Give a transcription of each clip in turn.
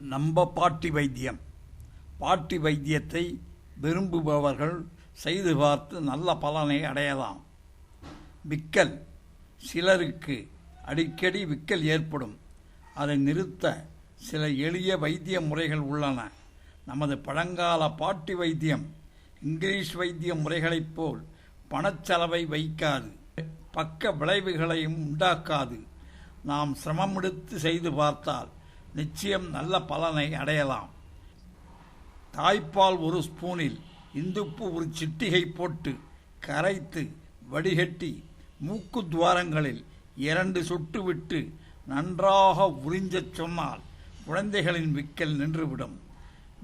நம்ப பாட்டி வைத்தியம் பாட்டி வைத்தியத்தை விரும்புபவர்கள் செய்து பார்த்து நல்ல பலனை அடையலாம். விக்கல். சிலருக்கு அடிக்கடி விக்கல் ஏற்படும். அதை நிறுத்த சில எளிய வைத்திய முறைகள் உள்ளன. நமது பழங்கால பாட்டி வைத்தியம் இங்கிலீஷ் வைத்திய முறைகளைப் போல் பணச்செலவை வைக்காது. பக்க விளைவுகளையும் உண்டாக்காது. நாம் சிரமமெடுத்து செய்து பார்த்தால் நிச்சயம் நல்ல பலனை அடையலாம். தாய்ப்பால் ஒரு ஸ்பூனில் இந்துப்பு ஒரு சிட்டிகை போட்டு கரைத்து வடிகட்டி மூக்கு துவாரங்களில் இரண்டு சொட்டு விட்டு நன்றாக உறிஞ்சச் சொன்னால் குழந்தைகளின் விக்கல் நின்றுவிடும்.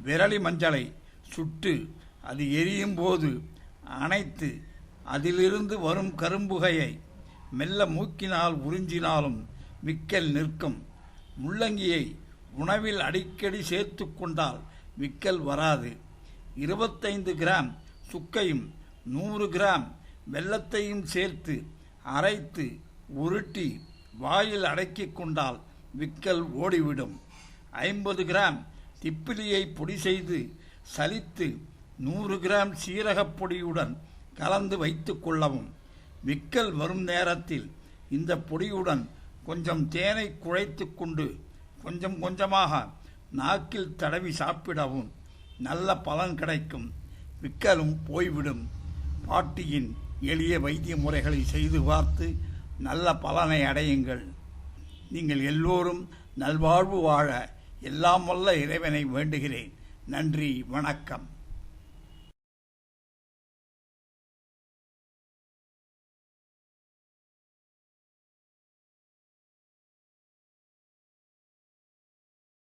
விரலி மஞ்சளை சுட்டு அது எரியும் போது அணைத்து அதிலிருந்து வரும் கரும்புகையை மெல்ல மூக்கினால் உறிஞ்சினாலும் விக்கல் நிற்கும். முள்ளங்கியை உணவில் அடிக்கடி சேர்த்து கொண்டால் விக்கல் வராது. இருபத்தைந்து கிராம் சுக்கையும் நூறு கிராம் வெல்லத்தையும் சேர்த்து அரைத்து உருட்டி வாயில் அடக்கி கொண்டால் விக்கல் ஓடிவிடும். ஐம்பது கிராம் திப்பிலியை பொடி செய்து சலித்து நூறு கிராம் சீரகப் பொடியுடன் கலந்து வைத்து கொள்ளவும். விக்கல் வரும் நேரத்தில் இந்த பொடியுடன் கொஞ்சம் தேனை குழைத்து கொண்டு கொஞ்சம் கொஞ்சமாக நாக்கில் தடவி சாப்பிடவும் நல்ல பலன் கிடைக்கும். விக்கலும் போய்விடும். பாட்டியின் எளிய வைத்திய முறைகளை செய்து பார்த்து நல்ல பலனை அடையுங்கள். நீங்கள் எல்லோரும் நல்வாழ்வு வாழ எல்லாம் வல்ல இறைவனை வேண்டுகிறேன். நன்றி வணக்கம்.